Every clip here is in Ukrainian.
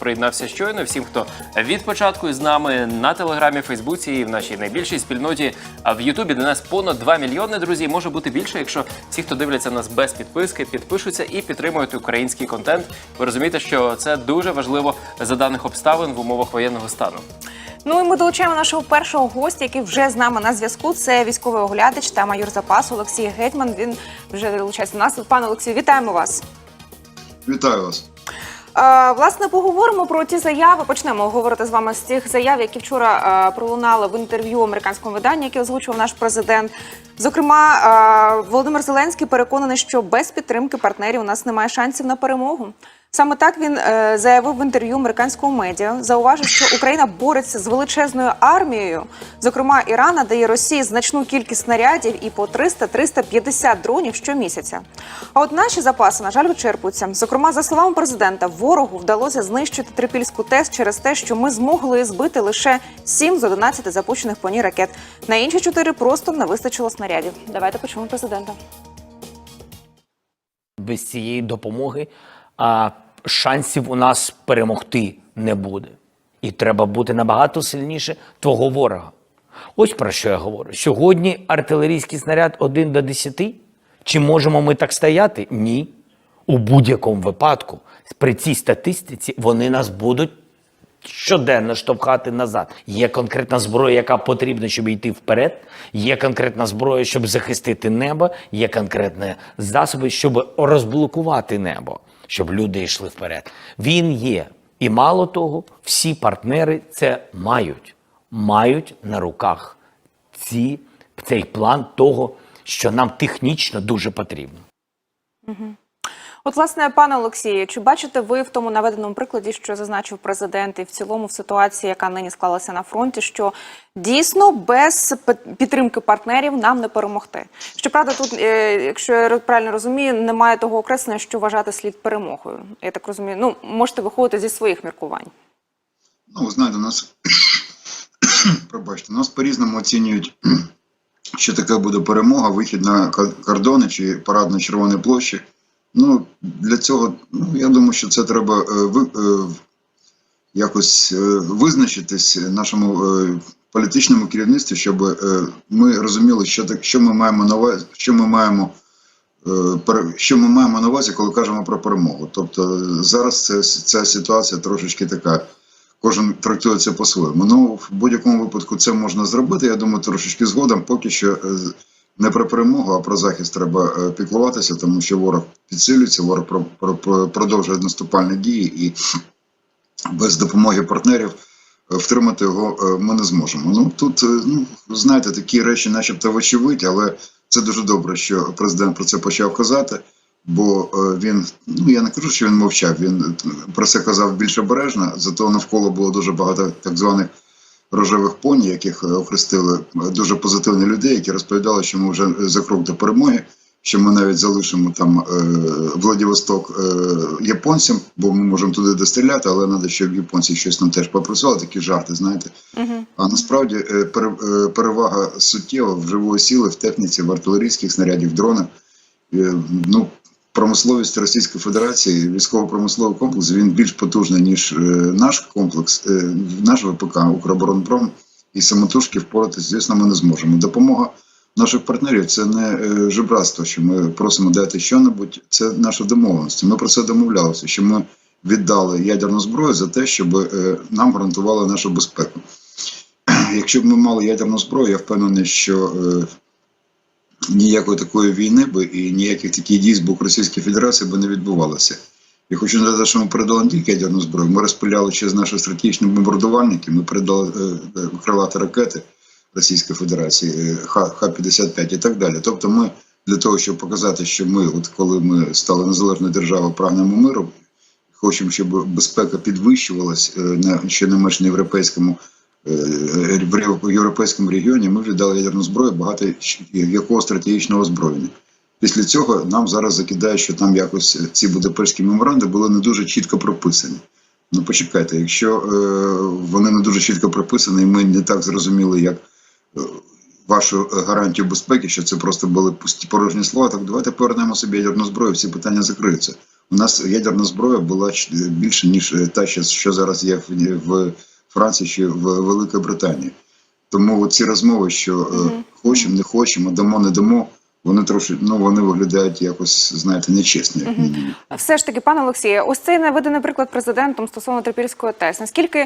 Приєднався щойно всім, хто від початку з нами на телеграмі, Фейсбуці і в нашій найбільшій спільноті. А в Ютубі де нас понад 2 мільйони друзі. Може бути більше, якщо всі, хто дивляться нас без підписки, підпишуться і підтримують український контент. Ви розумієте, що це дуже важливо за даних обставин в умовах воєнного стану. Ну і ми долучаємо нашого першого гостя, який вже з нами на зв'язку. Це військовий оглядач та майор запасу Олексій Гетьман. Він вже долучається до нас. Пане Олексію, вітаємо вас. Вітаю вас. Власне, поговоримо про ті заяви. Почнемо говорити з вами з цих заяв, які вчора пролунали в інтерв'ю американському виданні, яке озвучував наш президент. Зокрема, Володимир Зеленський переконаний, що без підтримки партнерів у нас немає шансів на перемогу. Саме так він е, заявив в інтерв'ю американського медіа. Зауважив, що Україна бореться з величезною армією. Зокрема, Іран надає Росії значну кількість снарядів і по 300-350 дронів щомісяця. А от наші запаси, на жаль, вичерпуються. Зокрема, за словами президента, ворогу вдалося знищити трипільську ТЕС через те, що ми змогли збити лише 7 з 11 запущених по ній ракет. На інші 4 просто не вистачило снарядів. Давайте почуємо президента. без цієї допомоги а, шансів у нас перемогти не буде. І треба бути набагато сильніше твого ворога. Ось про що я говорю. Сьогодні артилерійський снаряд 1 до 10. Чи можемо ми так стояти? Ні. У будь-якому випадку, при цій статистиці, вони нас будуть щоденно штовхати назад. Є конкретна зброя, яка потрібна, щоб йти вперед. Є конкретна зброя, щоб захистити небо. Є конкретні засоби, щоб розблокувати небо, щоб люди йшли вперед. Він є. І мало того, всі партнери це мають. Мають на руках ці, цей план того, що нам технічно дуже потрібно. От, власне, пане Олексію, чи бачите ви в тому наведеному прикладі, що зазначив президент, і в цілому в ситуації, яка нині склалася на фронті, що дійсно без підтримки партнерів нам не перемогти? Щоправда, тут, е, якщо я правильно розумію, немає того окреслення, що вважати слід перемогою. Я так розумію. Ну можете виходити зі своїх міркувань. Ну, ви знаєте, нас пробачте, нас по-різному оцінюють, що таке буде перемога, вихід на кордони чи парад на Червоній площі. Ну, для цього, ну, я думаю, що це треба е, ви, е, якось е, визначитись нашому політичному керівництві, щоб ми розуміли, що так, що ми маємо на увазі, що ми маємо. Що ми маємо на увазі, коли кажемо про перемогу? Тобто зараз це, ця ситуація трошечки така кожен трактує це по-своєму. Ну, в будь-якому випадку це можна зробити. Я думаю, трошечки згодом. Поки що не про перемогу, а про захист треба е, піклуватися, тому що ворог підсилюється, ворог про- про- про- продовжує наступальні дії, і без допомоги партнерів е, втримати його е, ми не зможемо. Ну тут, ну знаєте, такі речі, начебто, вочевидь, але це дуже добре, що президент про це почав казати. Бо він, ну я не кажу, що він мовчав, він про це казав більш обережно, зато навколо було дуже багато так званих рожевих поні, яких е, охрестили е, дуже позитивні людей, які розповідали, що ми вже за крок до перемоги, що ми навіть залишимо там е, Владивосток е, японцям, бо ми можемо туди достріляти, але треба, щоб японці щось нам теж попросили, такі жарти, знаєте. А насправді е, пере- е, перевага суттєва в живої сили, в техніці, в артилерійських снарядів, дронах. Е, Ну, промисловість Російської Федерації, військово-промисловий комплекс, він більш потужний, ніж е, наш комплекс, е, наш ВПК, Укроборонпром, і самотужки впоратися, звісно, ми не зможемо. Допомога наших партнерів це не е, жебратство, що ми просимо дати що-небудь, це наша домовленість. Ми про це домовлялися, що ми віддали ядерну зброю за те, щоб нам гарантували нашу безпеку. Якщо б ми мали ядерну зброю, я впевнений, що ніякої такої війни би і ніяких таких дій з боку Російської Федерації би не відбувалося. Я хочу нагадати, що ми передали не тільки ядерну зброю, ми розпиляли через наші стратегічні бомбардувальники, ми передали е, е, крилаті ракети Російської Федерації, е, Х- Х-55 і так далі. Тобто ми для того, щоб показати, що ми, от коли ми стали незалежною державою, прагнемо миру, хочемо, щоб безпека підвищувалась е, на ще не менш на європейському в європейському регіоні. Ми віддали ядерну зброю, багато якого стратегічного озброєння. Після цього нам зараз закидають, що там якось ці будапештські меморанди були не дуже чітко прописані. Ну почекайте, якщо е, вони не дуже чітко прописані, і ми не так зрозуміли, як е, вашу е, гарантію безпеки, що це просто були пусті порожні слова, так давайте повернемо собі ядерну зброю, всі питання закриються. У нас ядерна зброя була більше ніж е, та, що- зараз є в Франції чи в Великій Британії. Тому ці розмови, що е, хочемо, не хочемо, дамо, не дамо, вони трошки ну вони виглядають якось, знаєте, нечесно, як мінімум. Все ж таки, пане Олексію, ось цей наведений приклад президентом стосовно трипільської ТЕС. Наскільки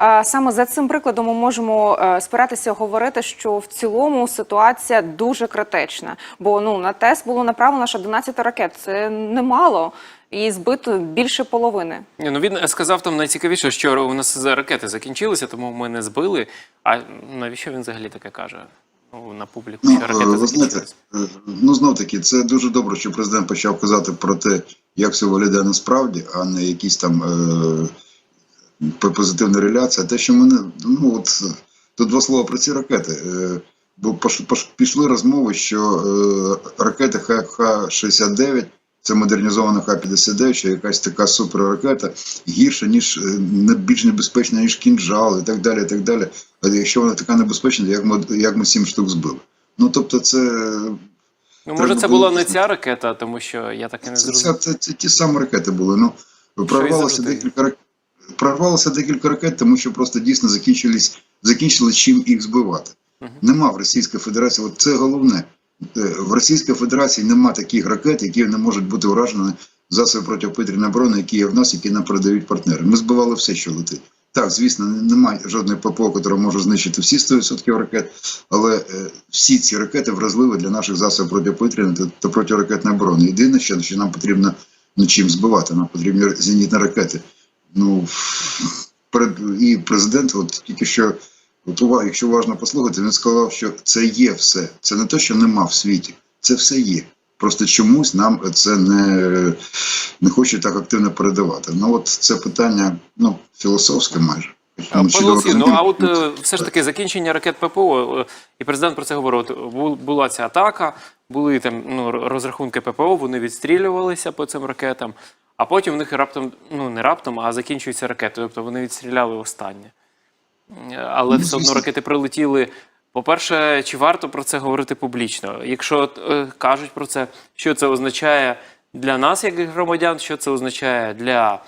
е, саме за цим прикладом ми можемо е, спиратися говорити, що в цілому ситуація дуже критична? Бо ну на ТЕС було направлено аж 11 ракет. Це немало. І збито більше половини. Ні, ну він сказав там найцікавіше, що у нас за ракети закінчилися, тому ми не збили. А навіщо він взагалі таке каже? Ну, на публіку, Ну, що е, ракети ви знаєте, е, ну знов таки, це дуже добре, що президент почав казати про те, як все виглядає насправді, а не якісь там е, позитивна реляція. Те, що мене, ну от е, тут два слова про ці ракети. Е, бо пішли розмови, що е, ракети Х- Х-69, це модернізована Х-59, що якась така суперракета гірша, ніж е, більш небезпечна, ніж кінжал і так далі. і так далі. А якщо вона така небезпечна, як ми, як ми сім штук збили? Ну тобто, це Ну, може, це було була не ця ракета, тому що я так і не Це, це, це, це ті самі ракети були. Ну, прорвалося декілька ракет. Прорвалося декілька ракет, тому що просто дійсно закінчились, закінчили чим їх збивати. Нема в Російській Федерації, от це головне. Е, В Російській Федерації нема таких ракет, які не можуть бути уражені засоби протиповітряної оборони, які є в нас, які нам передають партнери. Ми збивали все, що летить. Так, звісно, немає жодної ППО, яка може знищити всі 100% ракет, але е, всі ці ракети вразливі для наших засобів протиповітряної та, протиракетної оборони. Єдине, що, що нам потрібно ну, чим збивати, нам потрібні зенітні ракети. Ну, і президент, от тільки що, от увага, якщо уважно послухати, він сказав, що це є все. Це не те, що нема в світі, це все є. Просто чомусь нам це не, не хочуть так активно передавати. Ну от це питання ну, філософське майже. Чудово Олексію, ну а от е, все ж таки закінчення ракет ППО, е, і президент про це говорив. От була ця атака, були там ну, розрахунки ППО, вони відстрілювалися по цим ракетам, а потім в них раптом, ну не раптом, а закінчуються ракети. Тобто вони відстріляли останнє. Але Ну, все одно ракети прилетіли. По-перше, чи варто про це говорити публічно? Якщо е, кажуть про це, що це означає для нас, як громадян, що це означає для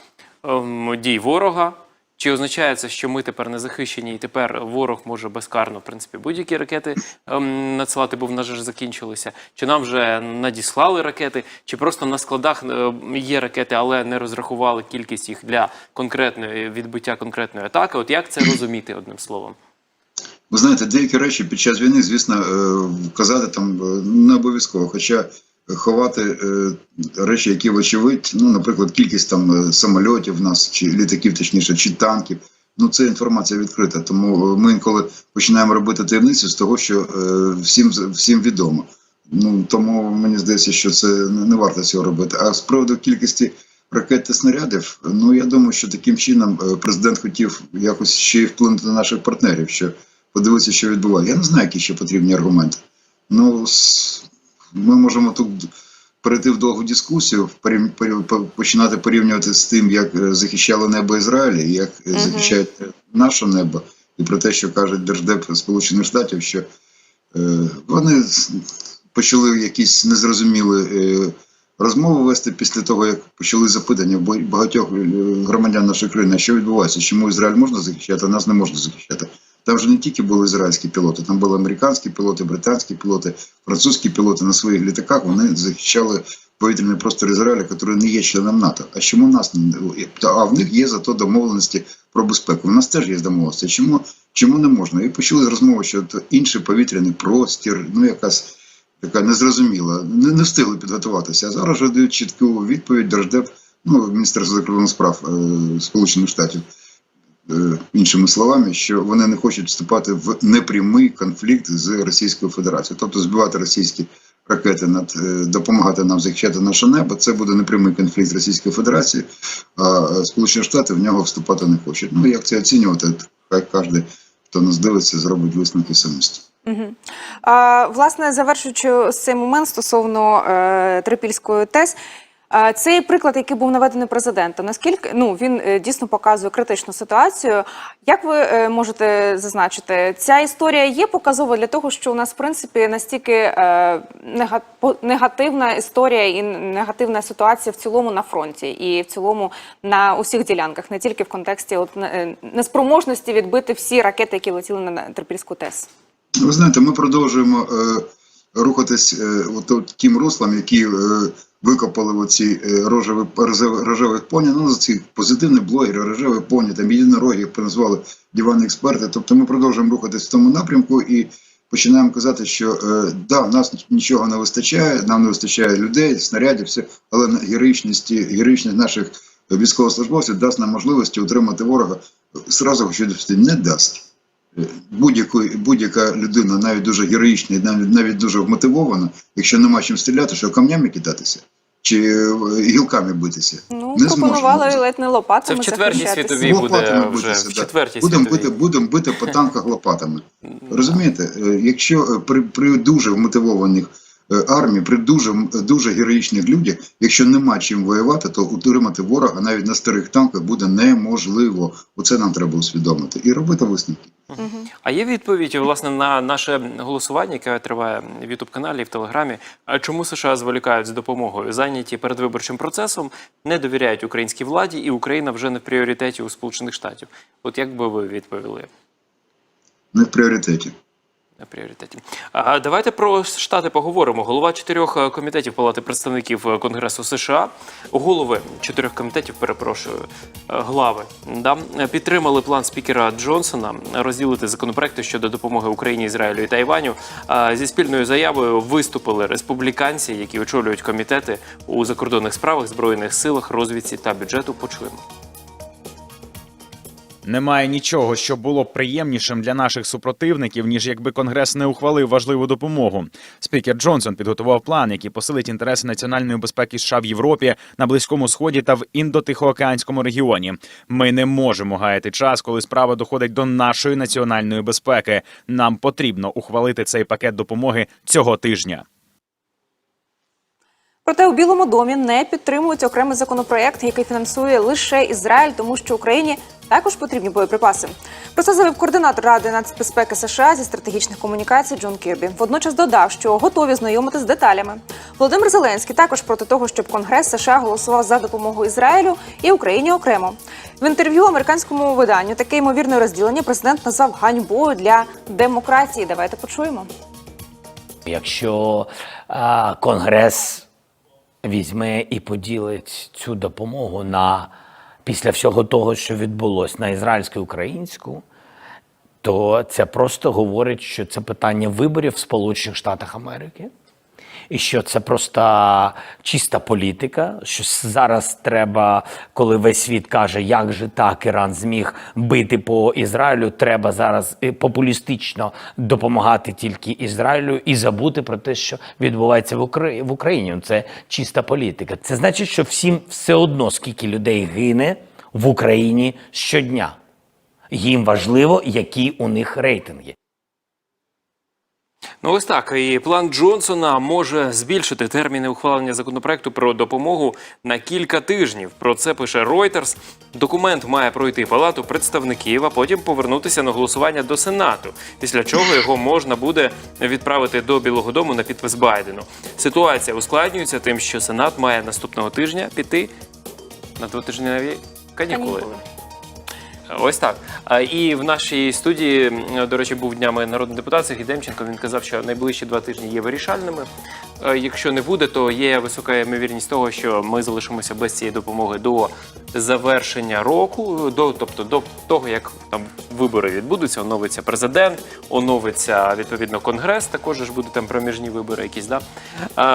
ем, дій ворога? Чи означає це, що ми тепер не захищені, і тепер ворог може безкарно, в принципі, будь-які ракети ем, надсилати, бо в нас закінчилися? Чи нам вже надіслали ракети, чи просто на складах е, є ракети, але не розрахували кількість їх для конкретної відбиття конкретної атаки? От як це розуміти одним словом? Ви знаєте, деякі речі під час війни, звісно, е, казати там е, не обов'язково. Хоча ховати е, речі, які вочевидь, ну, наприклад, кількість там е, самольотів в нас, чи літаків, точніше, чи танків. Ну, це інформація відкрита. Тому е, ми інколи починаємо робити таємницю з того, що всім, всім відомо. Ну тому мені здається, що це не варто цього робити. А з приводу кількості ракет та снарядів, ну я думаю, що таким чином президент хотів якось ще й вплинути на наших партнерів, що подивитися, що відбувається. Я не знаю, які ще потрібні аргументи. Ну ми можемо тут перейти в довгу дискусію, починати порівнювати з тим, як е, захищали небо Ізраїля, як е, Мгм. захищають е, наше небо, і про те, що каже Держдеп Сполучених Штатів, що е, вони почали якісь незрозумілі е, розмови вести після того, як почали запитання багатьох е, громадян нашої країни, що відбувається, чому Ізраїль можна захищати, а нас не можна захищати. Там же не тільки були ізраїльські пілоти, там були американські пілоти, британські пілоти, французькі пілоти на своїх літаках. Вони захищали повітряний простор Ізраїля, який не є членом НАТО. А чому нас а в них є зато домовленості про безпеку? У нас теж є домовленості. Чому чому не можна? І почали розмови, що інший повітряний простір, ну якась така незрозуміла, не, не встигли підготуватися. А зараз вже дають чітку відповідь Держдеп, ну Міністерство закордонних справ е, Сполучених Штатів. Е, Іншими словами, що вони не хочуть вступати в непрямий конфлікт з Російською Федерацією, тобто збивати російські ракети над е, допомагати нам захищати наше небо. Це буде непрямий конфлікт з Російською Федерацією, а е, Сполучені Штати в нього вступати не хочуть. Ну як це оцінювати? Хай кожен, хто нас дивиться, зробить висновки самостійно. Угу. А, власне, завершуючи цей момент стосовно е, Трипільської ТЕС, Цей приклад, який був наведений президентом, наскільки ну він е, дійсно показує критичну ситуацію. Як ви е, можете зазначити, ця історія є показова для того, що у нас в принципі настільки е, негативна історія і негативна ситуація в цілому на фронті, і в цілому на усіх ділянках, не тільки в контексті от неспроможності відбити всі ракети, які летіли на Трипільську ТЕС. Ви знаєте, ми продовжуємо е, рухатись е, от, тим руслом, які е, викопали оці рожеві, рожевих поні, ну, ці позитивні блогери, рожеві поні, там єдинороги, назвали диванні експерти. Тобто ми продовжуємо рухатись в тому напрямку і починаємо казати, що е, да, в нас нічого не вистачає, нам не вистачає людей, снарядів, все, але героїчність, героїчність наших військовослужбовців дасть нам можливості утримати ворога. Сразу хочу не дасть будь-яка, будь-яка людина, навіть дуже героїчна, і навіть, навіть дуже вмотивована, якщо нема чим стріляти, що камнями кидатися? Чи е, гілками битися. Ну Не пропонували ледь не лопатами Це в четвертій світовій буде Лопатами вже битися, в четвертій будемо бити, будемо бити по танках лопатами. Розумієте, Е, якщо е, при, при дуже вмотивованих армії, при дуже дуже героїчних людях, якщо нема чим воювати, то утримати ворога навіть на старих танках буде неможливо. Оце нам треба усвідомити і робити висновки. А є відповідь власне на наше голосування, яке триває в Ютуб каналі і в Телеграмі. А чому США зволікають з допомогою? Зайняті передвиборчим процесом, не довіряють українській владі, і Україна вже не в пріоритеті у Сполучених Штатів. От як би ви відповіли? Не в пріоритеті. На пріоритеті. А давайте про штати поговоримо. Голова чотирьох е, комітетів Палати представників е, Конгресу США, голови чотирьох комітетів, перепрошую, е, глави, да, підтримали план спікера Джонсона розділити законопроекти щодо допомоги Україні, Ізраїлю і Тайваню. Зі спільною заявою виступили республіканці, які очолюють комітети у закордонних справах, збройних силах, розвідці та бюджету. Почуємо. Немає нічого, що було б приємнішим для наших супротивників, ніж якби Конгрес не ухвалив важливу допомогу. Спікер Джонсон підготував план, який посилить інтереси національної безпеки США в Європі, на Близькому Сході та в індотихоокеанському регіоні. Ми не можемо гаяти час, коли справа доходить до нашої національної безпеки. Нам потрібно ухвалити цей пакет допомоги цього тижня. Проте у Білому домі не підтримують окремий законопроект, який фінансує лише Ізраїль, тому що Україні також потрібні боєприпаси. Про це заявив координатор Ради нацбезпеки США зі стратегічних комунікацій Джон Кірбі. Водночас додав, що готові знайомити з деталями. Володимир Зеленський також проти того, щоб Конгрес США голосував за допомогу Ізраїлю і Україні окремо. В інтерв'ю американському виданню таке ймовірне розділення президент назвав ганьбою для демократії. Давайте почуємо. Якщо а, Конгрес візьме і поділить цю допомогу на після всього того, що відбулось на ізраїльську українську, то це просто говорить, що це питання виборів в Сполучених Штатах Америки. І що це просто чиста політика. Що зараз треба, коли весь світ каже, як же так Іран зміг бити по Ізраїлю, треба зараз е, популістично допомагати тільки Ізраїлю і забути про те, що відбувається в Украї- в Україні. Це чиста політика. Це значить, що всім все одно, скільки людей гине в Україні щодня. Їм важливо, які у них рейтинги. Ну ось так. І план Джонсона може збільшити терміни ухвалення законопроекту про допомогу на кілька тижнів. Про це пише Reuters. Документ має пройти палату представників, а потім повернутися на голосування до Сенату. Після чого його можна буде відправити до Білого Дому на підпис Байдену. Ситуація ускладнюється тим, що Сенат має наступного тижня піти на двотижневі канікули. Канікули. Ось так. І в нашій студії, до речі, був днями народний депутат Сергій Демченко. Він казав, що найближчі два тижні є вирішальними. Якщо не буде, то є висока ймовірність того, що ми залишимося без цієї допомоги до завершення року, до тобто до того, як там вибори відбудуться, оновиться президент, оновиться відповідно конгрес. Також ж будуть там проміжні вибори, якісь да.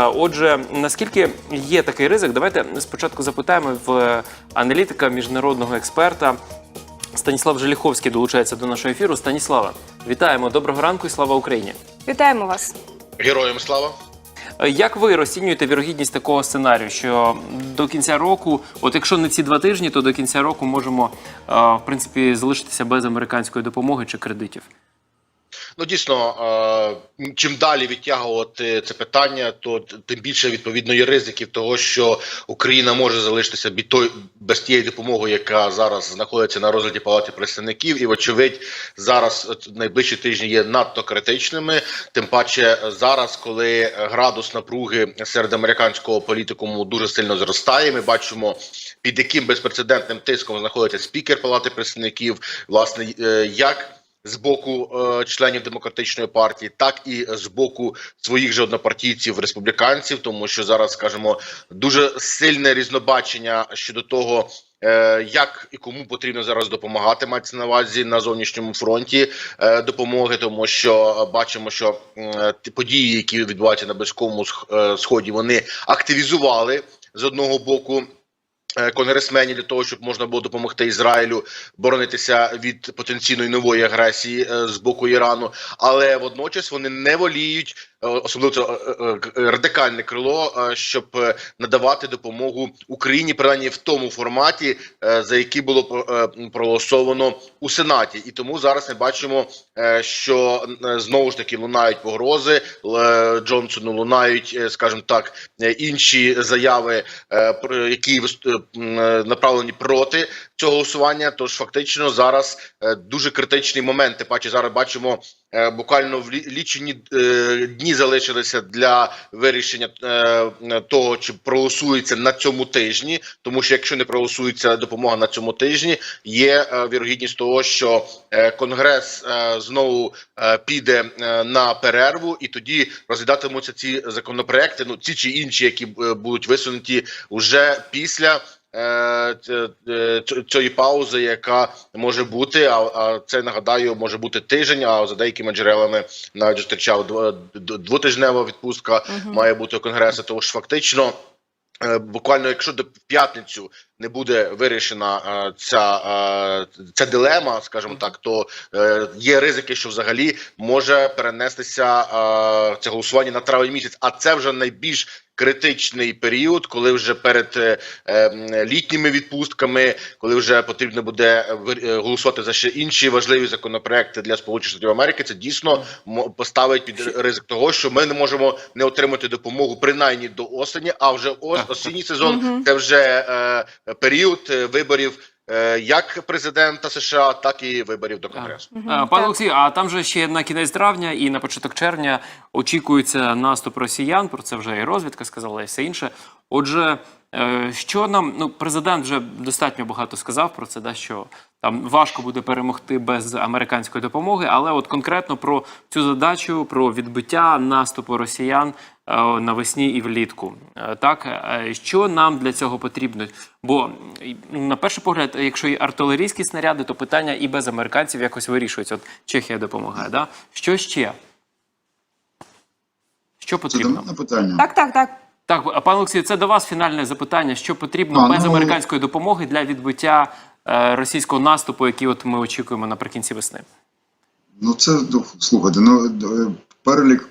Отже, наскільки є такий ризик, давайте спочатку запитаємо в аналітика міжнародного експерта. Станіслав Желіховський долучається до нашого ефіру. Станіслава, вітаємо, доброго ранку і слава Україні. Вітаємо вас. Героям слава! Е, Як ви розцінюєте вірогідність такого сценарію, що до кінця року, от якщо не ці два тижні, то до кінця року можемо е, в принципі залишитися без американської допомоги чи кредитів? Ну дійсно, чим далі відтягувати це питання, то тим більше відповідно є ризиків того, що Україна може залишитися без тієї допомоги, яка зараз знаходиться на розгляді палати представників, і вочевидь зараз найближчі тижні є надто критичними. Тим паче зараз, коли градус напруги серед американського політикуму дуже сильно зростає, ми бачимо під яким безпрецедентним тиском знаходиться спікер Палати представників, власне, е, як з боку е, членів демократичної партії, так і з боку своїх же однопартійців республіканців, тому що зараз скажімо, дуже сильне різнобачення щодо того. е, Як і кому потрібно зараз допомагати, мається на увазі на зовнішньому фронті е, допомоги, тому що бачимо, що події, які відбуваються на близькому сході, вони активізували з одного боку конгресменів для того, щоб можна було допомогти Ізраїлю боронитися від потенційної нової агресії е, з боку Ірану, але водночас вони не воліють. Е, Особливо е, е, радикальне крило, щоб надавати допомогу Україні, принаймні в тому форматі, за який було проголосовано у Сенаті, і тому зараз ми бачимо, що знову ж таки лунають погрози Джонсону, лунають, скажімо так, інші заяви, які направлені проти цього голосування. Тож фактично зараз дуже критичний момент. Тим паче зараз бачимо. Е, Буквально в лічені е, дні залишилися для вирішення е, того, чи проголосується на цьому тижні. Тому що якщо не проголосується допомога на цьому тижні, є вірогідність того, що конгрес знову піде на перерву, і тоді розглядатимуться ці законопроекти. Ну ці чи інші, які будуть висунуті вже після. Е, е, Цієї паузи, яка може бути, а, а це нагадаю, може бути тиждень. А за деякими джерелами навіть зустрічав дво- двотижнева відпустка має бути у конгресу. Тож фактично Е, Буквально, якщо до п'ятницю не буде вирішена ця, ця дилема, скажімо так, то є ризики, що взагалі може перенестися це голосування на травень місяць. А це вже найбільш критичний період, коли вже перед е, е, літніми відпустками, коли вже потрібно буде е, е, голосувати за ще інші важливі законопроекти для Сполучених Штатів Америки. Це дійсно мо- поставить під ризик того, що ми не можемо не отримати допомогу принаймні до осені, а вже ос осінній сезон це вже період виборів. Е, Як президента США, так і виборів до конгресу. Пане Олексію, а там же ще на кінець травня і на початок червня очікується наступ росіян. Про це вже і розвідка сказала, і все інше. Отже, що нам ну президент вже достатньо багато сказав про це, да що там важко буде перемогти без американської допомоги, але от конкретно про цю задачу, про відбиття наступу росіян е, навесні і влітку. Е, Так, е, що нам для цього потрібно? Бо на перший погляд, якщо і артилерійські снаряди, то питання і без американців якось вирішується. От Чехія допомагає. Да? Що ще? Що потрібно? мене питання. Так, так, так. Так, а, пане Олексію, це до вас фінальне запитання. Що потрібно А, без ну- американської допомоги для відбиття е, російського наступу, який от ми очікуємо наприкінці весни? Ну це ну, слухайте, ну е, перелік.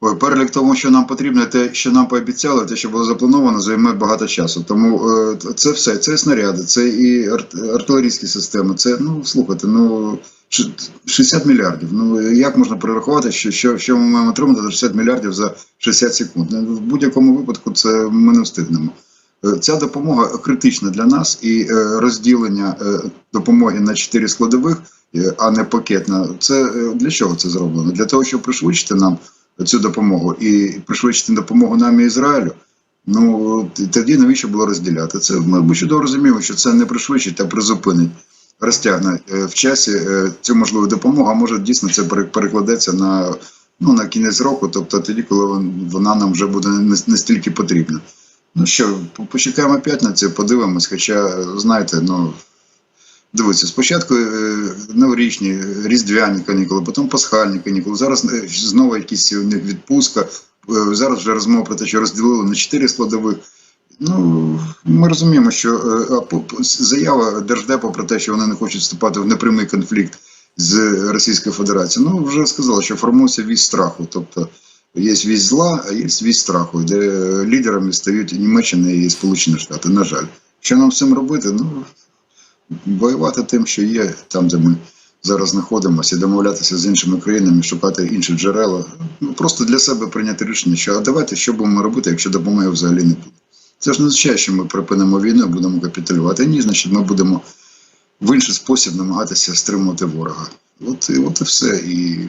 Ой, перелік того, що нам потрібно, те, що нам пообіцяли, те, що було заплановано, займе багато часу. Тому е, це все, це і снаряди, це і арт- артилерійські системи. Це ну слухайте, ну 60 мільярдів. Ну як можна перерахувати, що, що, що ми маємо отримати за 60 мільярдів за 60 секунд? Ну, В будь-якому випадку це ми не встигнемо. Е, Ця допомога критична для нас, і е, розділення е, допомоги на чотири складових, а не пакетна. Це для чого це зроблено? Для того, щоб пришвидшити нам цю допомогу і пришвидшити допомогу нам і Ізраїлю. Ну тоді навіщо було розділяти це? Ми чудово розуміємо, що це не пришвидшить, а призупинить, розтягне е, в часі е, цю можливу допомогу. А може дійсно це пере- перекладеться на, ну, на кінець року, тобто тоді, коли вона нам вже буде не, стільки потрібна. Ну що, по- почекаємо п'ятниці, подивимось. Хоча, знаєте, ну дивіться, спочатку е, новорічні, різдвяні канікули, потім пасхальні канікули. Зараз знову якісь у них відпустка. Зараз вже розмова про те, що розділили на чотири складових. Ну, ми розуміємо, що е, заява Держдепу про те, що вони не хочуть вступати в непрямий конфлікт з Російською Федерацією. Ну, вже сказали, що формується вісь страху. Тобто є вісь зла, а є вісь страху, де лідерами стають Німеччина і Сполучені Штати. На жаль, що нам з цим робити? Ну воювати тим, що є, там, де ми зараз знаходимося, домовлятися з іншими країнами, шукати інші джерела. Ну просто для себе прийняти рішення, що а давайте що будемо робити, якщо допомоги взагалі не буде. Це ж не означає, що ми припинимо війну, і будемо капітулювати. Ні, значить, ми будемо в інший спосіб намагатися стримувати ворога. От і от і все. І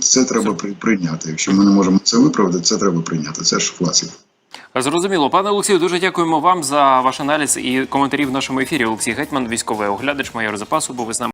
це треба при- прийняти. Якщо ми не можемо це виправдати, це треба прийняти. Це ж класика. Зрозуміло, пане Олексію, дуже дякуємо вам за ваш аналіз і коментарі в нашому ефірі. Олексій Гетьман, військовий оглядач, майор запасу, був із нами.